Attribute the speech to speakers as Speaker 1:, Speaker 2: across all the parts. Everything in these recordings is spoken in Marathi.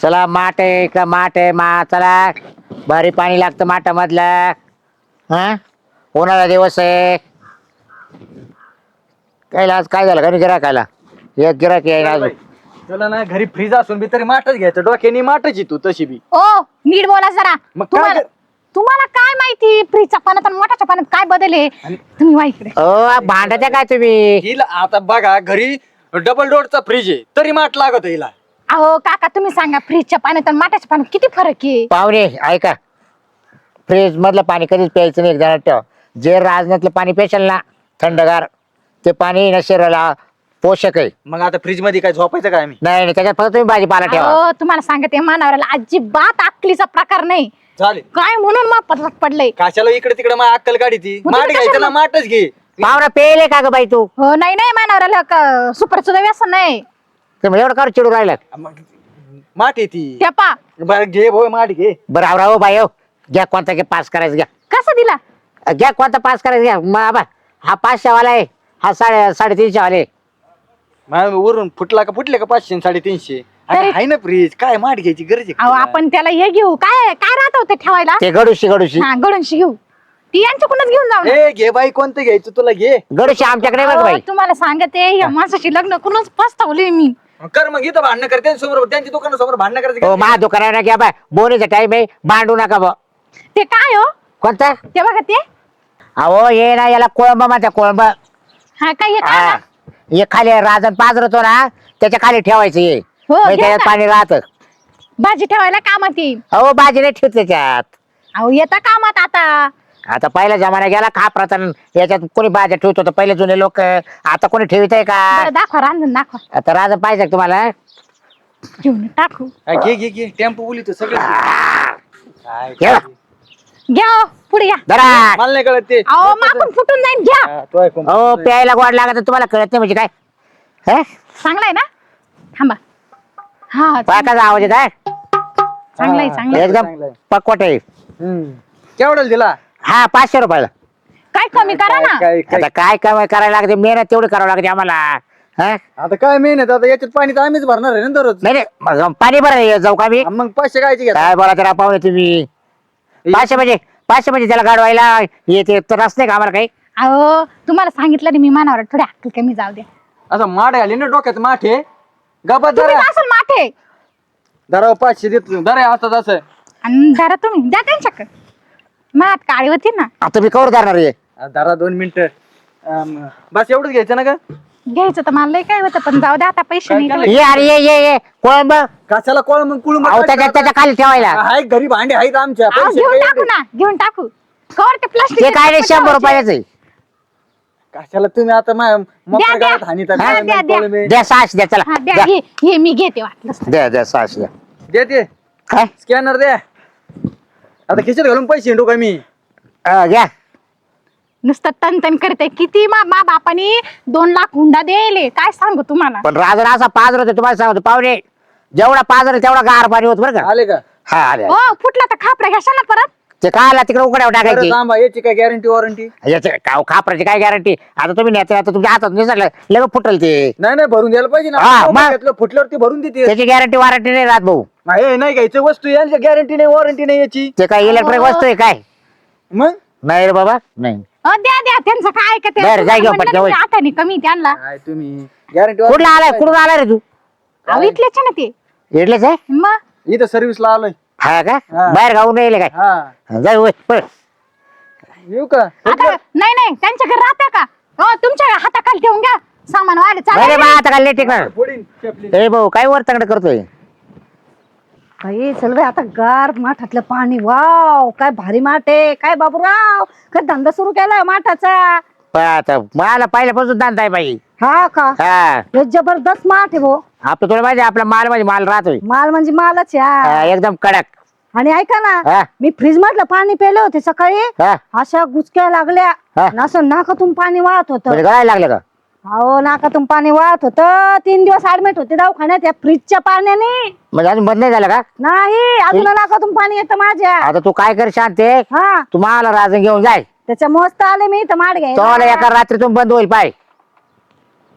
Speaker 1: चला माठ आहे इकडं माठ आहे मा चला. भारी पाणी लागतं माठामधलं. हा? उन्हाळा दिवस आहे. काय आज काय झालं का? गिराकायला एक गिराक आहे आज
Speaker 2: तुला ना घरी फ्रीज असून बी तरी माठच घ्यायचं. डोक्याने माठच तू तशी बी.
Speaker 3: ओ नीट बोला जरा.
Speaker 2: मग काय
Speaker 3: तुम्हाला तुम्हाला काय माहिती? फ्रीजच्या पाण्यात आणि मोठ्याच्या पाण्यात काय बदल आहे?
Speaker 2: आणि-
Speaker 3: तुम्ही वा इकडे.
Speaker 1: ओ भांडत्या काय तुम्ही?
Speaker 2: हिला आता बघा घरी डबल डोरचा फ्रीज आहे. तरी माठ लागत हिला.
Speaker 3: अहो काका तुम्ही सांगा फ्रीजच्या पाण्यात आणि मोठ्याच्या पाण्यात किती फरक आहे?
Speaker 1: पाहुणे ऐका. फ्रीज मधलं पाणी कधीच प्यायचं नाही एकदा ठेव. जे राजनातलं पाणी पेशाल ना थंडगार ते पाणी ना शरीराला पोषक आहे.
Speaker 2: मग आता फ्रीजमध्ये काय झोपायचं काय आम्ही?
Speaker 1: नाही नाही त्याच्यात फक्त तुम्ही भाजीपाला ठेवा.
Speaker 3: अहो तुम्हाला सांगते मानावराला अजिबात अक्कलीचा प्रकार नाही. काय म्हणून पडलंय?
Speaker 2: काशाला इकडे तिकडे मग अक्कल गाडी ती
Speaker 3: मग
Speaker 2: माठ घ्यायचं
Speaker 3: कशाला-
Speaker 2: ना माठच घे.
Speaker 1: पाहुणा पेले का ग बाई तू?
Speaker 3: हो नाही नाही मानावराला सुपर सुद्धा व्यसन नाही.
Speaker 1: ते मग एवढं कर चिडू राहिलं
Speaker 2: मग माठ ती.
Speaker 3: त्या पा.
Speaker 2: बरं घे भाऊ माठ घे.
Speaker 1: बरं आवरा हो बाई हो. घ्या कोणता घ्या पास करायचं घ्या.
Speaker 3: कसं दिला?
Speaker 1: घ्या कोणता पास करायचं घ्या. मग आबा हा पाचशे वाला आहे. हा साडे साडेतीनशे वाले आहे.
Speaker 2: मग वरून फुटला का फुटले का पाचशे आणि साडेतीनशे? अगं
Speaker 3: तरी-
Speaker 2: आहे ना फ्रीज. काय माठ घ्यायची गरज आहे का
Speaker 3: अहो
Speaker 2: तुला?
Speaker 3: आपण त्याला हे घेऊ. काय काय राहत होते ठेवायला?
Speaker 1: ते गडूशी गडूशी.
Speaker 3: हा गडूनशी घेऊ. ती यांच्याकडूनच घेऊन जाऊ ना.
Speaker 2: ए घे बाई कोणतं घ्यायचं तुला घे.
Speaker 1: गडूशी आमच्याकडे बघ
Speaker 3: अहो,
Speaker 1: बाई.
Speaker 3: तुम्हाला सांगते या माणसाची लग्न करूनच पस्तावले मी.
Speaker 2: कर मग इथं भांडणं कर त्यांच्यासमोर त्यांच्या दुकानासमोर भांडणं करायचं
Speaker 1: हो
Speaker 2: का?
Speaker 1: मा दुकानावर घ्या बाय बोनीचा टाइम आहे भांडू नका बा.
Speaker 3: ते काय हो?
Speaker 1: कोणता?
Speaker 3: ते बघा ते.
Speaker 1: अहो ये ना याला कोळंबा माझ्या कोळंब.
Speaker 3: हा काय हे काय
Speaker 1: हा हे खाली राजन पाजरतो ना त्याच्याखाली ठेवायचं.
Speaker 3: हो,
Speaker 1: म्हणजे
Speaker 3: घ्या
Speaker 1: त्याच्यात
Speaker 3: ना.
Speaker 1: पाणी राहत.
Speaker 3: भाजी ठेवायला कामात येईल.
Speaker 1: अहो बाजी नाही ठेवत त्याच्यात.
Speaker 3: अहो येता कामात आता.
Speaker 1: आता पहिला जमाना गेला खापराचा न याच्यात कोणी भाज्या ठेवत होतं? पहिले जुने लोक आता कोणी ठेवित आहे का?
Speaker 3: बरं, दाखवा रांधून दाखवा.
Speaker 1: आता राजन पाहिजे का तुम्हाला?
Speaker 3: घेऊन टाकू.
Speaker 2: हा, घे घे घे. टेम्पो बोली तर सगळं घे. काय
Speaker 1: घे.
Speaker 3: घ्या हो, पुढे
Speaker 2: मला नाही कळत ते.
Speaker 3: अहो मागून फुटून जाईल घ्या.
Speaker 2: हा, तो ऐकून
Speaker 1: हो प्यायला गोड लागत तुम्हाला कळत नाही म्हणजे काय? हे?
Speaker 3: चांगलाय ना? थांबा. हा
Speaker 1: पाकाचा आवाज येत आहे.
Speaker 3: चांगलाय
Speaker 2: हा.
Speaker 3: चांगलाय
Speaker 1: एकदम
Speaker 2: चांगलं आहे.
Speaker 1: पकवट आहे.
Speaker 2: हम्म. केवढ्याला दिला?
Speaker 1: हा पाचशे रुपयाला.
Speaker 3: काय कमी करा ना.
Speaker 2: काय काय
Speaker 1: आता काय करायला लागते? मेहनत तेवढी करावं लागते आम्हाला. हा?
Speaker 2: आता काय मेहनत? आता याच्यात पाणी तर आम्हीच भरणार आहे ना दररोज.
Speaker 1: नाही नाही मग पाणी बरं जाऊ का मी
Speaker 2: मग पाचशे कायचे घ्या
Speaker 1: काय बोला तर पाहुणे तुम्ही? पाचशे म्हणजे पाचशे म्हणजे त्याला गाडवायला येते तर असते का आम्हाला काही?
Speaker 3: अहो तुम्हाला सांगितलं नाही मी मानावर. थोडी अक्कल कमी जाऊ दे.
Speaker 2: असं माठ आली ना डोक्यात माठे? गबात
Speaker 3: तुम्ही
Speaker 2: धरा.
Speaker 3: असेल माठे.
Speaker 2: पाचशे देतो. धरा असं असं.
Speaker 3: आणि जरा तुम्ही. द्या त्यांच्याकडे. मात काळी होती ना.
Speaker 1: आता मी कवर धरणार आहे.
Speaker 2: धरा दोन मिनिटं. बस एवढंच घ्यायचं ना का
Speaker 3: घ्यायचं तर मला लय काय होतं पण जाऊ दे आता पैसे
Speaker 2: काय
Speaker 3: नाही
Speaker 2: केलं?
Speaker 1: ये अरे ये ये ये. कोळंब. अहो
Speaker 2: कशाला कोळ मग कुळून
Speaker 1: त्याच्या त्याच्याखाली ठेवायला.
Speaker 2: हाय घरी भांडे आहेत आमच्या.
Speaker 3: अहो,
Speaker 2: पैसे
Speaker 3: घेऊन
Speaker 2: काय
Speaker 3: टाकू
Speaker 2: एवढे?
Speaker 3: ना घेऊन टाकू. कवर ते
Speaker 1: ते
Speaker 3: प्लास्टिक
Speaker 1: काय नाही शंभर रुपयाच आहे.
Speaker 2: कशाला तुम्ही आता मा- मोकळ्या
Speaker 3: द्या.
Speaker 2: गावात हानी
Speaker 3: हा, द्या, द्या.
Speaker 1: द्या सहाशे द्या चला.
Speaker 3: हा द्या.
Speaker 1: द्या.
Speaker 3: हे हे मी घेते वाटलं.
Speaker 1: द्या द्या सहाशे द्या.
Speaker 2: देते.
Speaker 1: काय?
Speaker 2: स्कॅनर द्या. आता खिशात घालून पैसे हिंडू का मी?
Speaker 1: घ्या.
Speaker 3: नुसतं तन करते. किती मा मा बापानी दोन लाख हुंडा द्यायले? काय सांगू तुम्हाला?
Speaker 1: पण राजन असा पाजर होते तुम्हाला सांगतो पाहुणे जेवढा पाजर तेवढा गार पाणी होत बरं का.
Speaker 2: आले का?
Speaker 1: हा आले
Speaker 3: हो फुटला तर खापरा घ्याशा ना परत.
Speaker 1: ते काला तिकडे उघड्यावर
Speaker 2: बरं
Speaker 1: टाकायची.
Speaker 2: थांबा याची काय गॅरंटी वॉरंटी
Speaker 1: याचे का- खापराची काय गॅरंटी आता तुम्ही नेते आता तुमच्या हातात निसरलं लगेच फुटल ते.
Speaker 2: नाही नाही भरून द्यायला पाहिजे ना.
Speaker 1: हा, मग?
Speaker 2: घेतलं, फुटल्यावरती भरून देते.
Speaker 1: त्याची गॅरंटी वॉरंटी नाही राहत भाऊ.
Speaker 2: हे नाही घ्यायचं वस्तू यांची गॅरंटी नाही वॉरंटी नाही याची.
Speaker 1: ते काय इलेक्ट्रॉनिक
Speaker 3: अहो.
Speaker 1: वस्तू आहे काय?
Speaker 2: मग?
Speaker 1: नाही रे बाबा नाही.
Speaker 3: अ, द्या द्या त्यांचं काय ऐकत आहे?
Speaker 1: बरं, जाय घेऊन
Speaker 3: म्हणलं
Speaker 1: पटकन,
Speaker 3: ना
Speaker 1: वय.
Speaker 3: मी आठाने कमी त्यांना.
Speaker 2: काय तुम्ही? गॅरंटी
Speaker 1: कुठला आलाय कुठून आलाय रे तू?
Speaker 3: अहो, इथलेच आहे ना ते.
Speaker 1: इडलेच आहे?
Speaker 3: मग?
Speaker 2: इथं सर्व्हिसला आलोय.
Speaker 1: हा का?
Speaker 2: हा.
Speaker 1: बाहेर गाऊन येईल काय?
Speaker 2: हा.
Speaker 1: जाय होय, पळ.
Speaker 2: येऊ का?
Speaker 3: आता नाही नाही त्यांच्या घरी राहता का? हो तुमच्या हाताखाली ठेवून घ्या. सामान वाढ
Speaker 1: नाही रे बा आता काय लेट टिकणार
Speaker 2: फोडीन चपली.
Speaker 1: ए भाऊ काय वर तंगड करतोय?
Speaker 4: बाई चल बाई आता गार माठातलं पाणी वाव काय भारी माठ आहे. काय बाबूराव काय धंदा सुरू केलाय माठाचा?
Speaker 1: पण आता मला पहिल्यापासून आहे बाई.
Speaker 4: हा का?
Speaker 1: हा.
Speaker 4: हे जबरदस्त माठ आहे भो.
Speaker 1: आपलं तुला माहिती आहे, आपला माल म्हणजे माल राहतोय.
Speaker 4: माल म्हणजे मालच
Speaker 1: हा, एकदम कडक.
Speaker 4: आणि ऐका ना मी फ्रीज मधलं पाणी पेले होते सकाळी.
Speaker 1: हा.
Speaker 4: अशा गुचक्या लागल्या.
Speaker 1: हा.
Speaker 4: आणि असं नाकातून पाणी वाहत होत.
Speaker 1: म्हणजे गळायला लागलं का?
Speaker 4: अहो नाकातून पाणी वाहत होत. तीन दिवस ऍडमिट होते दवाखान्यात या फ्रीजच्या पाण्याने.
Speaker 1: म्हणजे अजून बंद नाही झालं का?
Speaker 4: नाही अजून नाकातून पाणी येतं माझ्या.
Speaker 1: आता तू काय कर शांते
Speaker 4: हा.
Speaker 1: तू मला राजन घेऊन जाय.
Speaker 4: त्याच्या मस्त आले मी इथं माठ
Speaker 1: तोला
Speaker 4: घ्यायला
Speaker 1: एका रात्रीतून बंद होईल पाय.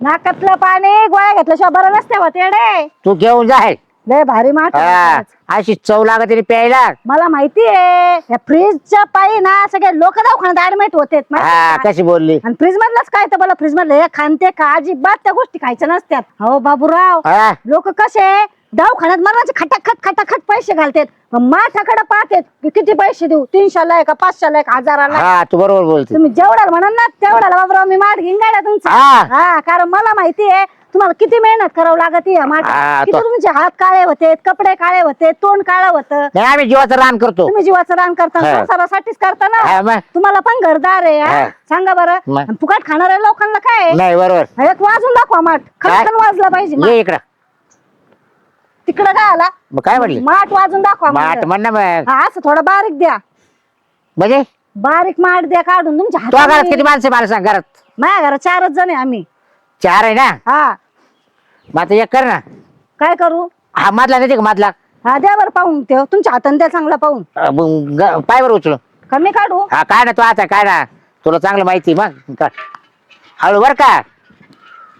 Speaker 4: नाकातलं पाणी गोळ्या घेतल्याशिवाय बरं नसते होते
Speaker 1: तू घेऊन जाय
Speaker 4: लय भारी माठ
Speaker 1: हा. अशी चव लागत तरी प्यायला.
Speaker 4: मला माहिती आहे या फ्रीजच्या पायी ना सगळे लोक दवाखान्यात ऍडमिट होते
Speaker 1: हा कशी बोलली?
Speaker 4: आणि फ्रीज मधलंच काय तर मला फ्रीज मधलं हे खानते का अजिबात त्या गोष्टी खायच्या नसत्यात हो बाबूराव
Speaker 1: हा.
Speaker 4: लोक कसे दवाखान्यात मरणाचे खटाखट खटाखट पैसे घालतात मग माठाकडे पाहतात की किती पैसे देऊ तीनशेला आहे का पाचशेला आहे का हजाराला आहे?
Speaker 1: हा तू बरोबर बोलते
Speaker 4: तुम्ही जेवढ्याला म्हणाल ना तेवढ्याला बाबूराव मी माठ घेऊन गाड्या तुमचा
Speaker 1: हा.
Speaker 4: हा कारण मला माहिती आहे तुम्हाला किती मेहनत करावं लागत या माठ
Speaker 1: हा,
Speaker 4: किती
Speaker 1: तो-
Speaker 4: तुमचे हात काळे होते कपडे काळे होते तोंड काळं होतं
Speaker 1: नाही आम्ही जीवाचं रान करतो
Speaker 4: तुम्ही जीवाचं रान करता
Speaker 1: हा.
Speaker 4: संसारासाठीच करता
Speaker 1: हा,
Speaker 4: ना
Speaker 1: मग.
Speaker 4: तुम्हाला पण घरदार आहे हा?
Speaker 1: हा.
Speaker 4: सांगा बरं
Speaker 1: मग.
Speaker 4: आणि फुकट खाणाऱ्या लोकांना काय आहे?
Speaker 1: नाही बरोबर
Speaker 4: एक वाजून दाखवा माठ? खडखन वाजला पाहिजे माठ.
Speaker 1: ये इकडं
Speaker 4: तिकडं काय आला
Speaker 1: मग काय म्हटली
Speaker 4: माठ वाजून दाखवा
Speaker 1: माठ
Speaker 4: म्हणलं.
Speaker 1: म्हण ना मग.
Speaker 4: हा, असं थोडा बारीक द्या.
Speaker 1: म्हणजे?
Speaker 4: बारीक माठ द्या काढून. तुमच्या
Speaker 1: तो घरात
Speaker 4: हातात
Speaker 1: किती माणसं आहे मला सांग घरात?
Speaker 4: माझ्या घरात चारच जण आहे आम्ही.
Speaker 1: चार आहे ना?
Speaker 4: हा.
Speaker 1: मग आता एक कर ना.
Speaker 4: काय करू?
Speaker 1: हा मधला नाही का मधला?
Speaker 4: हा द्या बरं पाहून ठेव. तुमच्या हाताने द्या चांगला पाहून.
Speaker 1: अं, मग ग- पाय बरं उचलू
Speaker 4: कमी काढू.
Speaker 1: हा काय ना तू आता काय ना. तुला चांगलं माहिती मग. काढ. हळू बर का?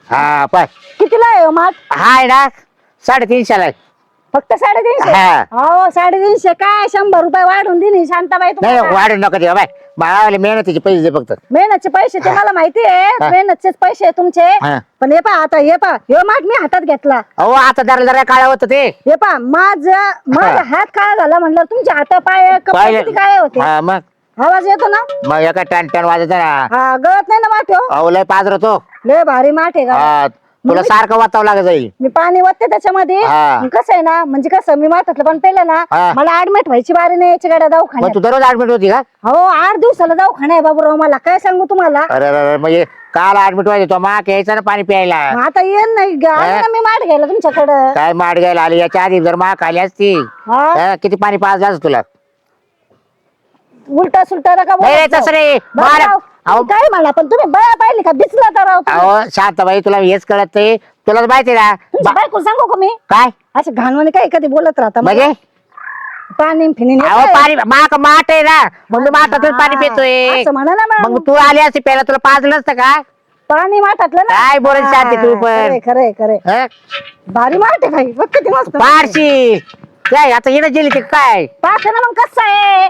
Speaker 1: हा पाय.
Speaker 4: कितीला आहे हो माठ?
Speaker 1: हा आहे ना. साडेतीनशेला आहे
Speaker 4: फक्त साडेतीनशे?
Speaker 1: हा.
Speaker 4: हो साडेतीनशे काय? शंभर रुपये वाढून दिली शांताबाई
Speaker 1: नाही
Speaker 4: तुम्हाला
Speaker 1: वाढून नको दे बाय. मला मेहनतीचे पैसे दे फक्त.
Speaker 4: मेहनतचे पैसे ते मला माहिती आहे. मेहनतचेच पैसे आहे तुमचे.
Speaker 1: हा.
Speaker 4: पण हे पा आता हे पा हे माठ मी हातात घेतला.
Speaker 1: अहो आता जरा जरा काळा होतं ते.
Speaker 4: हे पा माझ माझा हात काळा झाला म्हणलं तुमचे हात पाय कपडे
Speaker 1: पाहिलं?
Speaker 4: किती काळे होते?
Speaker 1: हा मग?
Speaker 4: आवाज येतो ना?
Speaker 1: मग एका टन टन वाजत ना
Speaker 4: हा गळत नाही ना माठ हो.
Speaker 1: अहो लय पाजरतो.
Speaker 4: लय भारी माठ आहे का?
Speaker 1: हा, तुला सारखं वाचावं लागत जाईल
Speaker 4: मी पाणी वाटते त्याच्यामध्ये.
Speaker 1: हा.
Speaker 4: मग कसं आहे ना म्हणजे कसं मी माठातलं पण पेलं ना
Speaker 1: हा.
Speaker 4: मला ऍडमिट व्हायची बारी नाही याची गाड्या
Speaker 1: मग
Speaker 4: दवाखान्यात.
Speaker 1: तू दररोज ऍडमिट होती का?
Speaker 4: हो आठ दिवसाला दवाखाना आहे बाबूराव मला काय सांगू तुम्हाला?
Speaker 1: अरे अरे अरे, म्हणजे काल ऍडमिट व्हायचं तो माक यायचा ना पाणी प्यायला.
Speaker 4: मग आता येन नाही ग- आले ना मी माठ घ्यायला तुमच्याकडं.
Speaker 1: काय माड घ्यायला आली? याच्या आधी जर माक आली असती
Speaker 4: हा?
Speaker 1: हा, किती पाणी पाजलं असतं तुला?
Speaker 4: उलटा सुलटा नका
Speaker 1: नाही तसं
Speaker 4: बाबूराव,
Speaker 1: मार- अहो.
Speaker 4: काय म्हणा पण तुम्ही बया पाहिली का? बिचला तर राव तुम्ही.
Speaker 1: अहो शांताबाई तुला हेच कळत नाही. तुला माहिती ना
Speaker 4: तुमच्या
Speaker 1: बा-
Speaker 4: बायको सांगू का मी?
Speaker 1: काय?
Speaker 4: असे घाणवाने काय कधी बोलत राहता?
Speaker 1: म्हणजे?
Speaker 4: पाणी फिनी
Speaker 1: अहो पाणी माक माठ आहे ना. मग मी माठातून पाणी पितोय.
Speaker 4: असं म्हणा ना मग.
Speaker 1: मग तू आली असती प्यायला तुला पाजलं असतं का?
Speaker 4: पाणी माठातलं ना?
Speaker 1: काय बोलत शांती तू पण?
Speaker 4: खरे खरे खरे
Speaker 1: हं?
Speaker 4: भारी माठ आहे भाई बघ किती मस्त
Speaker 1: पारशी. काय आता येणं गेली ते काय?
Speaker 4: पाहते ना मग कसं आहे.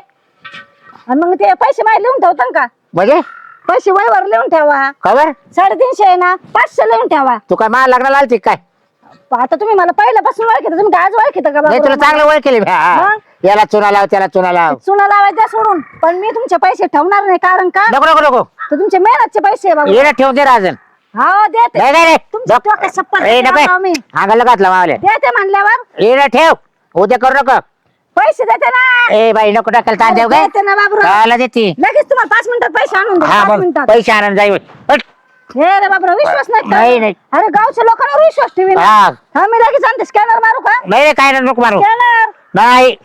Speaker 4: आणि मग ते पैसे मागे लिहून ठेवता का?
Speaker 1: म्हणजे?
Speaker 4: पैसे वयवर लिहून ठेवा.
Speaker 1: खबर
Speaker 4: साडेतीनशे आहे ना पाचशे लिहून ठेवा.
Speaker 1: तू काय मला लग्नाला आलती काय?
Speaker 4: आता तुम्ही मला पहिल्यापासून ओळखीता तुम्ही आज ओळखीता का
Speaker 1: नाही तुला
Speaker 4: बाबा
Speaker 1: चांगलं ओळख केली
Speaker 4: मग?
Speaker 1: याला चुना लाव त्याला चुना लाव.
Speaker 4: चुना लावायचा सोडून पण मी तुमचे पैसे ठेवणार नाही कारण का?
Speaker 1: नको नको नको.
Speaker 4: तर तुमचे मेहनतचे पैसे आहे बाबा.
Speaker 1: येणं ठेवून दे राजन
Speaker 4: हो देते.
Speaker 1: नाही नाही
Speaker 4: तुमच्या डोक्यात शपथ
Speaker 1: नाही
Speaker 4: देते
Speaker 1: नको.
Speaker 4: बाबा मी.
Speaker 1: अंगाला घातला मावले.
Speaker 4: देते म्हणल्यावर.
Speaker 1: येणं ठेव. उद्या करू नको.
Speaker 4: पैसे देते ना.
Speaker 1: ए बाई नको टाकायला ताण देऊ काय
Speaker 4: देते ना बाबूराव.
Speaker 1: कायला देते?
Speaker 4: लगेच तुम्हाला पाच मिनिटात पैसे आणून दे
Speaker 1: हा
Speaker 4: पाच
Speaker 1: मग
Speaker 4: मिनिटात.
Speaker 1: पैसे आणून जाईल हट.
Speaker 4: हे रे बाबूराव विश्वास नाही
Speaker 1: नाही? नाही.
Speaker 4: अरे गावच्या लोकांवर विश्वास ठेवी ना
Speaker 1: हा.
Speaker 4: हा मी लगेच आणते. स्कॅनर मारू का?
Speaker 1: नाही रे, काय नाही नको मारू.
Speaker 4: स्कॅनर.
Speaker 1: नाही.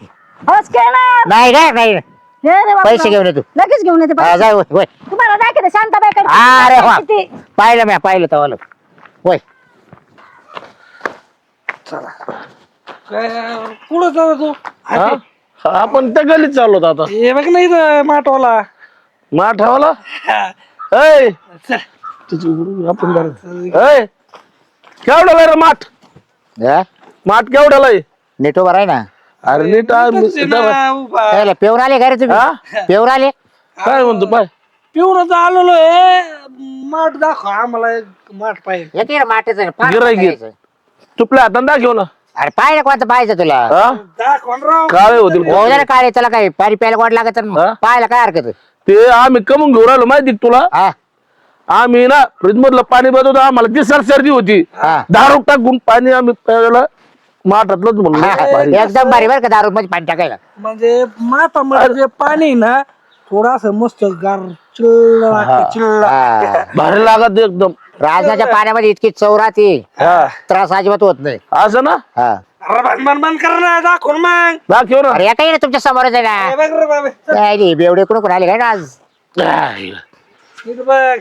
Speaker 4: हो स्कॅनर.
Speaker 1: नाही काय नाही.
Speaker 4: हे रे बाबूराव.
Speaker 1: पैसे घेऊन ये तू.
Speaker 4: लगेच घेऊन येते
Speaker 1: हा,
Speaker 4: पैसे.
Speaker 1: जाय होय, होय.
Speaker 4: तुम्हाला दाखवते शांताबाईकडे
Speaker 1: अरे वा.
Speaker 4: किती
Speaker 1: पाहिलं म्या पाहिलं तवालं होय.
Speaker 5: कुठं जाऊ तू?
Speaker 6: हा? आपण त्या गलीत चाललो होतो आता.
Speaker 5: हे बघ नाही इथं माठवाला.
Speaker 6: माठावाला? ऐ! तिची उघडू, आपण ऐ! केवढ्याला रे माठ?
Speaker 1: हा?
Speaker 6: माठ केवढ्याला आहे?
Speaker 1: नीट उभा राही ना.
Speaker 6: अरे नीट आ-
Speaker 5: उभा
Speaker 1: त्याला पेवर आले का रे
Speaker 6: हा?
Speaker 1: तुम्ही पेवर आले?
Speaker 6: काय म्हणतो पाय.
Speaker 5: पिऊन आलेलो आहे. माठ दाखव आम्हाला एक माठ पाहिजे.
Speaker 1: येते रे माटेचं
Speaker 6: गिऱ्हाईक आहे. हातात दाखव ना.
Speaker 1: अरे पाहिलं कोणतं पाहायचं तुला
Speaker 6: हा? काळे होतील
Speaker 1: हो जरा काय त्याला काय पाणी प्यायला गोड लागत तर
Speaker 6: हा?
Speaker 1: पाहायला काय हरकत आहे?
Speaker 6: ते आम्ही कमून घेऊन राहिलो माहिती का तुला
Speaker 1: हा
Speaker 6: आम्ही ना फ्रीज मधलं पाणी बदलतो आम्हाला ती सर सर्दी होती
Speaker 1: हा.
Speaker 6: दारू टाकून पाणी आम्ही प्यायला माठातलंच
Speaker 1: हा,
Speaker 6: म्हणलं भारी.
Speaker 1: एकदम भारी बरं का दारू मध्ये पाणी टाकायला
Speaker 5: म्हणजे माठामध्ये जे पाणी ना थोडास मस्त गार चिल्ल चिल्ल
Speaker 1: हा.
Speaker 6: भारी लागत एकदम
Speaker 1: राजनाच्या पाण्यामध्ये इतकी चव राहते.
Speaker 6: हा.
Speaker 1: त्रास अजिबात होत नाही.
Speaker 6: असं ना?
Speaker 1: हा.
Speaker 5: अरे बन बन बन कर ना दाखव ना मग.
Speaker 6: दाखव ना.
Speaker 1: अरे या काही ना तुमच्या समोरच आहे
Speaker 5: हे
Speaker 1: ना
Speaker 5: बघ रे बाबा.
Speaker 1: काय रे, बेवडे कोण कोण आले काय ना आज?
Speaker 5: बघ.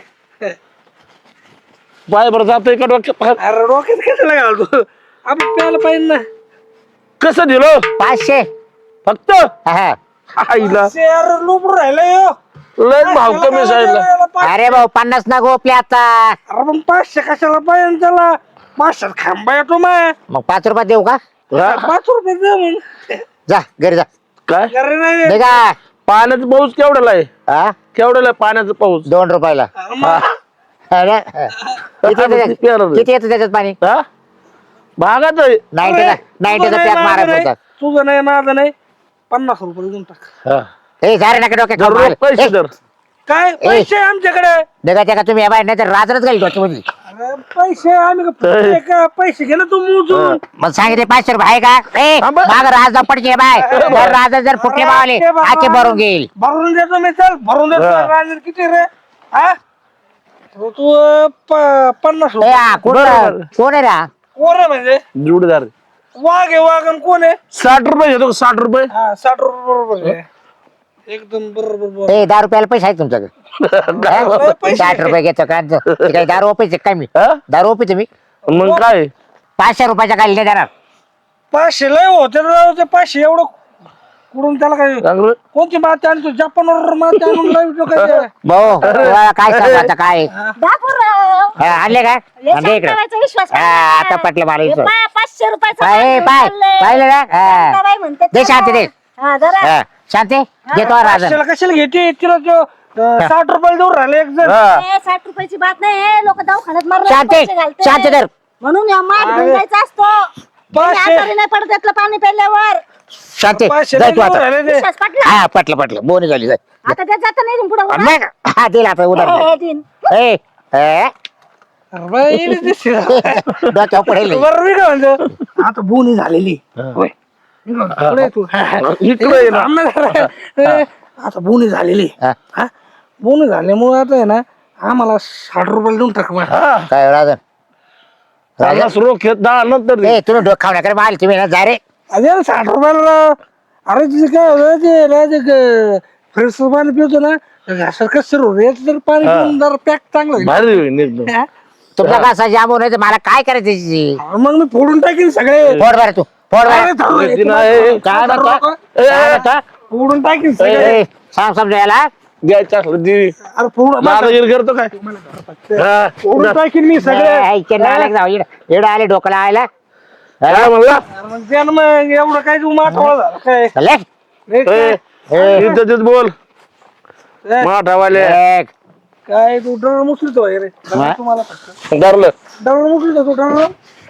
Speaker 6: पाय बरं जातोय का डोक्यात?
Speaker 5: अरे डोक्यात कशाला घालतो? आपण प्यायला पाहिजे ना.
Speaker 6: कसं दिलं?
Speaker 1: पाचशे.
Speaker 6: फक्त?
Speaker 1: हा.
Speaker 6: आईला.
Speaker 5: लुबरू राहिलं यो
Speaker 6: लय भाव कमी
Speaker 1: अरे भाऊ पन्नास ना गोपले आता.
Speaker 5: अरे पण पाचशे कशाला पाहिजे त्याला? पाचशेत खांबा येतो मग
Speaker 1: मग पाच रुपयात देऊ का?
Speaker 6: हा?
Speaker 5: पाच रुपये दे मग.
Speaker 1: जा घरी जा.
Speaker 6: काय?
Speaker 5: अरे नाही.
Speaker 1: निघा.
Speaker 6: पाण्याचा पाऊस केवढ्याला आहे?
Speaker 1: हा
Speaker 6: केवढ्याला आहे पाण्याचा पाऊस?
Speaker 1: दोन रुपयाला. हा? किती येतं त्याच्यात?
Speaker 6: प्यायला
Speaker 1: किती येतं त्याच्यात पाणी?
Speaker 6: हा? भागात आहे.
Speaker 1: नाईन्टीचा
Speaker 5: तुझं
Speaker 1: नाईन्टीचा
Speaker 5: नाही,
Speaker 1: पॅक
Speaker 5: माझं नाही,
Speaker 1: होता.
Speaker 5: तुझं नाही माझं नाही. पन्नास रुपये देऊन टाक.
Speaker 6: हा.
Speaker 1: ए झारे नका डोक्यात
Speaker 6: दररोज. पैसे दर
Speaker 5: काय? पैसे आमच्याकडे.
Speaker 1: निघा त्या का तुम्ही या बाहेर नाही तर रात्रच घाली डोक्यामध्ये
Speaker 5: अरे पैसे आम्ही का? पैसे घे ना तू मोजून.
Speaker 1: मग सांगितले पाचशे रुपये आहे का? ए
Speaker 6: थांबा.
Speaker 1: माग राज पडचे बाय. जर राज जर फुटले मावले
Speaker 5: अरे बाबा.
Speaker 1: आखे भरून घेईल.
Speaker 5: भरून देतो मी चल. भरून देतो.
Speaker 6: हा.
Speaker 5: राजन किती रे? हा? तो तू अं, प- पन्नास
Speaker 1: ए
Speaker 5: रुपये.
Speaker 1: हा, कोण
Speaker 6: बरोबर.
Speaker 1: कोण आहे रा
Speaker 5: कोण आहे म्हणजे?
Speaker 6: जोडीदार.
Speaker 5: वाघ आहे वाघ. आणि कोण आहे?
Speaker 6: साठ रुपये घेतो का? साठ रुपये?
Speaker 5: हा साठ रुपये बरोबर आहे. एकदम बरोबर बरोबर.
Speaker 1: ए दहा रुपयाला पैसे आहेत तुमच्याकडे
Speaker 6: काय?
Speaker 5: पैसे.
Speaker 1: साठ रुपये घेतो का ते काही दारू ओपायचे काय मी
Speaker 6: हा?
Speaker 1: दारू ओपी तुम्ही
Speaker 6: मग काय
Speaker 1: पाचशे रुपयाच्या खाली नाही देणार
Speaker 5: पाचशे लय होते राव ते पाचशे एवढं कुठून त्याला काय
Speaker 6: चांगलं
Speaker 5: कोणती माती आणतो जपानवर माती आणून लावतो काय ते?
Speaker 1: भाऊ काय सांगू आता काय हा, आणले का आणले इकडे
Speaker 4: विश्वास
Speaker 1: हा, आता पटलं मला
Speaker 4: हे
Speaker 1: विश्वास.
Speaker 4: पहा, पाचशे रुपयाचं
Speaker 1: पाय पाय. पाहिलं ना हा.
Speaker 4: शांताबाई म्हणते
Speaker 1: दे
Speaker 4: चला.
Speaker 1: शांती दे
Speaker 4: हा, जरा.
Speaker 1: हा, शांती घेतो राजन.
Speaker 5: कशाला घेते? तिला तो अं, साठ रुपये देऊन राहिले एक जण.
Speaker 6: हा.
Speaker 4: ए, साठ रुपयाची बात नाही लोक दवाखान्यात मारले
Speaker 1: शांती
Speaker 4: पैसे.
Speaker 1: शांती धर.
Speaker 4: म्हणून या
Speaker 5: अरे.
Speaker 4: असतो. कोणी
Speaker 5: पाचशे.
Speaker 4: आजारी नाही पडत त्यातलं पाणी प्यायल्यावर
Speaker 1: शांती
Speaker 5: पाचशे
Speaker 1: जाय
Speaker 5: लय
Speaker 1: तू
Speaker 5: देऊन
Speaker 1: आता.
Speaker 5: राहिले ते.
Speaker 4: विश्वास पटला?
Speaker 1: हा पटलं पटलं. बोनी झाली जाय.
Speaker 4: आता त्यात जात नाही पुढे
Speaker 1: मग हा दिला आता उदाहरण ए ए,
Speaker 5: अरे बाई, इडी दिसते.
Speaker 1: डोक्यावर पडेल.
Speaker 5: बरं मी काय म्हणतो? आता बोनी झालेली. होय. पुढे तू.
Speaker 6: इकडे ये ना
Speaker 5: आता बोनी झालेली
Speaker 1: हा.
Speaker 5: हा बोनी झाल्यामुळे आता आहे ना आम्हाला साठ रुपये देऊन टाक बा.
Speaker 6: हा
Speaker 1: काय राजन
Speaker 6: पन्नास रोख घेत दहा नंतर दे.
Speaker 1: ए तुम्ही डोक खाऊ नका माल तुम्ही ना जा रे
Speaker 5: अरे यार, साठ रुपयाला. अरे तिथे काय होतं ते राज फ्रेश पाणी पितो ना याचं पाणी. पिऊन जरा पॅक चांगलं.
Speaker 6: भारी होईल एकदम
Speaker 5: हा?
Speaker 1: तुमचा कसा जाम नाही तर मला काय करायचं
Speaker 5: अरे मग मी फोडून टाकीन सगळे
Speaker 1: फोड बरं तू फोड
Speaker 5: अरे
Speaker 1: बरं
Speaker 5: थांब,
Speaker 6: ना,
Speaker 5: तुला
Speaker 6: ए,
Speaker 1: काय म्हणतो? काय म्हणतो?
Speaker 5: फोडून टाकीन
Speaker 1: ए,
Speaker 5: सगळे.
Speaker 1: ए, सांग समजायला
Speaker 6: द्यायचं असलं दे.
Speaker 5: अरे फोडून
Speaker 6: दादागिरी करतो काय? हा.
Speaker 5: फोडून टाकीन मी सगळे.
Speaker 1: आले
Speaker 6: काय म्हणला.
Speaker 5: अरे मग द्या ना मग एवढं काय तू माठवळ झालं? काय?
Speaker 1: चले.
Speaker 5: काय?
Speaker 6: ए, तिथं बोल.
Speaker 5: ए,
Speaker 6: माठावाले.
Speaker 1: एक.
Speaker 5: काय तू डर मुसलीतो रे
Speaker 1: हा?
Speaker 5: तुम्हाला फक्त.
Speaker 6: धरलं
Speaker 5: डर मुसलीतो तू डर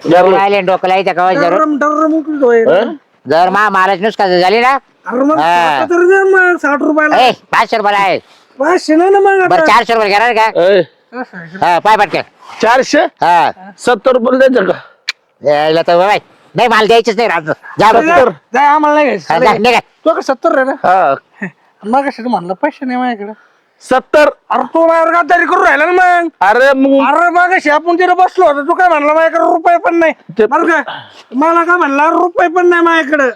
Speaker 1: डोकं लावायचं जरूर?
Speaker 6: हं?
Speaker 1: जर मा मालाच नुसका झाली ना?
Speaker 5: अरे मग
Speaker 1: हा.
Speaker 5: आता तरी द्या मग साठ रुपयाला.
Speaker 1: ए पाचशे रुपयाला आहे.
Speaker 5: पाचशे नाही ना मग
Speaker 1: बरं
Speaker 5: आता
Speaker 1: चारशे रुपये घेणार का?
Speaker 6: ए,
Speaker 5: असं आहे.
Speaker 1: हा पाय पटकन.
Speaker 6: चारशे?
Speaker 1: हा.
Speaker 6: सत्तर रुपये द्यायचं का?
Speaker 1: यायला तर बाय नाही माल द्यायचीच नाही राज. जा
Speaker 5: आम्हाला नाही
Speaker 1: हा, जा,
Speaker 5: घ्यायचं
Speaker 1: निघा.
Speaker 5: तो का सत्तर रे ना
Speaker 6: हा.
Speaker 5: मग कशाला म्हणलं पैसे नाही माझ्याकडे.
Speaker 6: सत्तर.
Speaker 5: अरे तू माझ्यावर गद्दारी करून राहिला ना मग.
Speaker 6: अरे मग
Speaker 5: अरे मग आपण तिथे बसलो होतो. तू काय म्हणला माझ्याकडे रुपये पण नाही?
Speaker 6: ते-
Speaker 5: बरं का मला काय म्हणला रुपये पण नाही माझ्याकडे.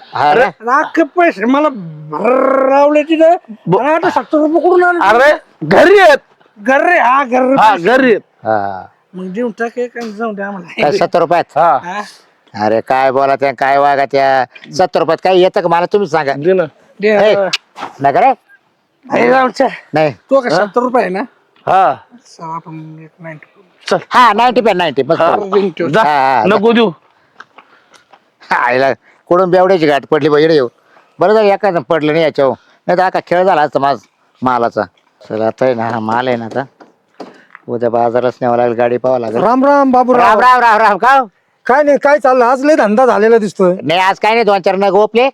Speaker 1: ना?
Speaker 5: अख्खे पैसे. मला भरवले तिथं. आणि आता सत्तर रुपये कुठून आले?
Speaker 6: अरे घरी आहेत.
Speaker 5: घर रे हा घर रे.
Speaker 6: हा घरी आहेत.
Speaker 1: हा.
Speaker 5: मग देऊन टाक एक आणि जाऊन द्या आम्हाला.
Speaker 1: काय सत्तर रुपयात
Speaker 6: हा?
Speaker 1: अरे काय बोला त्या काय वागा त्या सत्तर रुपयात काय येतं का? मला तुम्ही सांगा.
Speaker 6: दे ना.
Speaker 5: दे.
Speaker 1: ए, नका रे.
Speaker 5: अरे.
Speaker 1: नाही.
Speaker 5: तो का सत्तर रुपये आहे ना?
Speaker 6: हा.
Speaker 5: चला आपण एक नाईन्टी
Speaker 6: चल.
Speaker 1: हा नाईन्टी पे नाईन्टी बस.
Speaker 6: हा. जा.
Speaker 1: हा, हा,
Speaker 6: नको देऊ.
Speaker 1: आईला कुठून बेवड्याची गाठ पडली पाहिजे येऊ. बरं झालं एखादं पडलं नाही याच्यावर. नाही तर आता खेळ झाला असता माझ मालाचा. चल आता आहे ना हा माल आहे ना आता. उद्या बाजारच न्यावं लागेल गाडी पाहावं लागेल.
Speaker 5: राम राम बाबू
Speaker 1: राम राम राम राम. का हो?
Speaker 5: काय नाही काय चाललं? आज लय धंदा झालेला दिसतोय.
Speaker 1: नाही आज काय नाही दोन चार नग ओपले.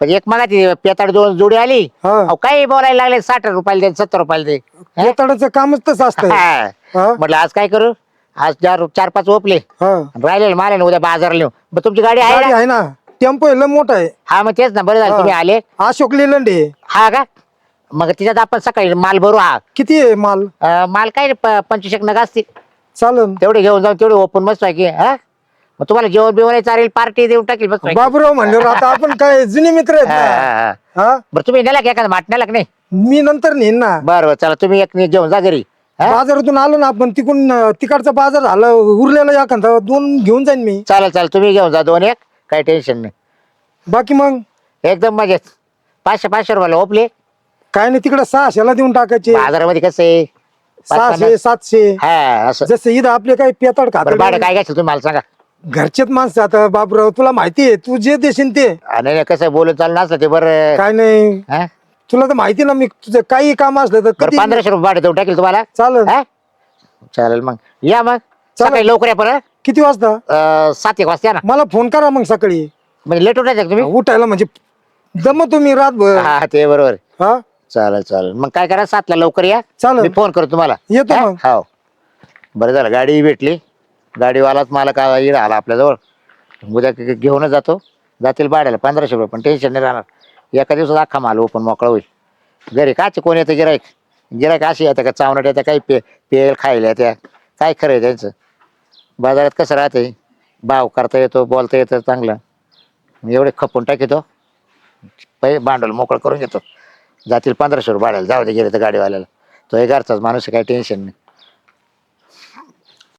Speaker 1: पण एक मगा ती पेताड दोन जोडी आली.
Speaker 5: हा.
Speaker 1: अहो काही बोलायला लागले साठ रुपयाला दे सत्तर रुपयाला दे.
Speaker 5: येताडाचं कामच तसं असतं
Speaker 1: हा.
Speaker 5: हा?
Speaker 1: म्हटलं आज काय करू? आज चार चार पाच ओपले.
Speaker 5: हा.
Speaker 1: राहिले माल ना उद्या बाजारला नेऊ. मग तुमची गाडी आहे ना?
Speaker 5: आहे ना. टेम्पो आहे लय मोठा आहे.
Speaker 1: हा मग तेच ना बरं झालं
Speaker 5: हा.
Speaker 1: तुम्ही आले.
Speaker 5: अशोक लेलंडे
Speaker 1: हा का? मग त्याच्यात आपण सकाळी माल भरू हा.
Speaker 5: किती आहे माल?
Speaker 1: अं, माल काय प- पंचवीस एक नग असतील.
Speaker 5: चालन.
Speaker 1: तेवढे घेऊन जाऊन तेवढे ओपन मस्त आहे की हा? मग तुम्हाला जेवण बिवण चालेल पार्टी देऊन टाकेल बस
Speaker 5: बाबूराव म्हणल्यावर आता आपण काय जुने मित्र आहेत ना? हा
Speaker 1: बरं तुम्ही नेला का एखादा माठ नेला का नाही
Speaker 5: मी नंतर नेईन ना.
Speaker 1: बरं बरं चला तुम्ही एक घेऊन जा घरी. हा?
Speaker 5: बाजारातून आलो ना आपण तिकडून अं, तिकडचा बाजार झाला उरलेला एखादा दोन घेऊन जाईन मी.
Speaker 1: चालेल चालेल तुम्ही घेऊन जा दोन एक काही टेन्शन नाही.
Speaker 5: बाकी मग?
Speaker 1: एकदम मजेत. पाचशे पाचशे रुपयाला ओपले.
Speaker 5: काय नाही तिकडे सहाशेला देऊन टाकायचे.
Speaker 1: बाजारामध्ये कसं आहे? पाच
Speaker 5: सहाशे
Speaker 1: पन्नास-
Speaker 5: सातशे.
Speaker 1: हा असं.
Speaker 5: जसं इथं आपले काही पेताड
Speaker 1: बरं भाडं
Speaker 5: खात
Speaker 1: काय घ्यायचं तुम्ही मला सांगा.
Speaker 7: घरचेच माणसं आता बाबूराव तुला माहिती आहे तू जे देशील ते.
Speaker 1: आणि कसं बोलून चाललं असलं ते बरं.
Speaker 7: काय नाही.
Speaker 1: हा?
Speaker 7: तुला तर माहिती ना मी तुझं काही काम असलं तर
Speaker 1: बरं
Speaker 7: कधी
Speaker 1: पंधराशे रुपये भाडे देऊन टाकेल तुम्हाला?
Speaker 7: चालेल.
Speaker 1: हा? चालेल मग. या मग.
Speaker 7: चालेल.
Speaker 1: सकाळी लवकर या परत.
Speaker 7: किती वाजता?
Speaker 1: अं, सात एक वाजता या ना.
Speaker 7: मला फोन करा मग सकाळी.
Speaker 1: म्हणजे लेट उठायचं का तुम्ही?
Speaker 7: उठायला म्हणजे दम तुम्ही रातभर.
Speaker 1: हा ते बरोबर.
Speaker 7: हा?
Speaker 1: चालेल चालेल. मग काय करा सातला लवकर या. मी
Speaker 7: चालेल
Speaker 1: फोन करतो तुम्हाला.
Speaker 7: येतो
Speaker 1: हा?
Speaker 7: मग.
Speaker 1: हो बरं झालं. गाडी भेटली. गाडीवालाच मला का येणं आला आपल्याजवळ. उद्या ग- घेऊनच जातो. जातील भाड्याला पंधराशे रुपये पण टेन्शन नाही राहणार. एका दिवसात अख्खा माल ओपन मोकळा होईल. घरी काचे कोण येतं गिरायक गिरायक अशी येतं का चावणट येतं काही पे पेल खायला त्या काय खरं आहे त्यांचं? बाजारात कसं राहते भाव करता येतो बोलता येतं चांगलं. एवढे खपून टाकीतो. पै भांडवल मोकळं करून घेतो. जातील पंधराशे रुपये भाड्याला. जाऊ दे गेले तर गाडीवाल्याला. तो एक घरचाच माणूस आहे, काही टेन्शन नाही.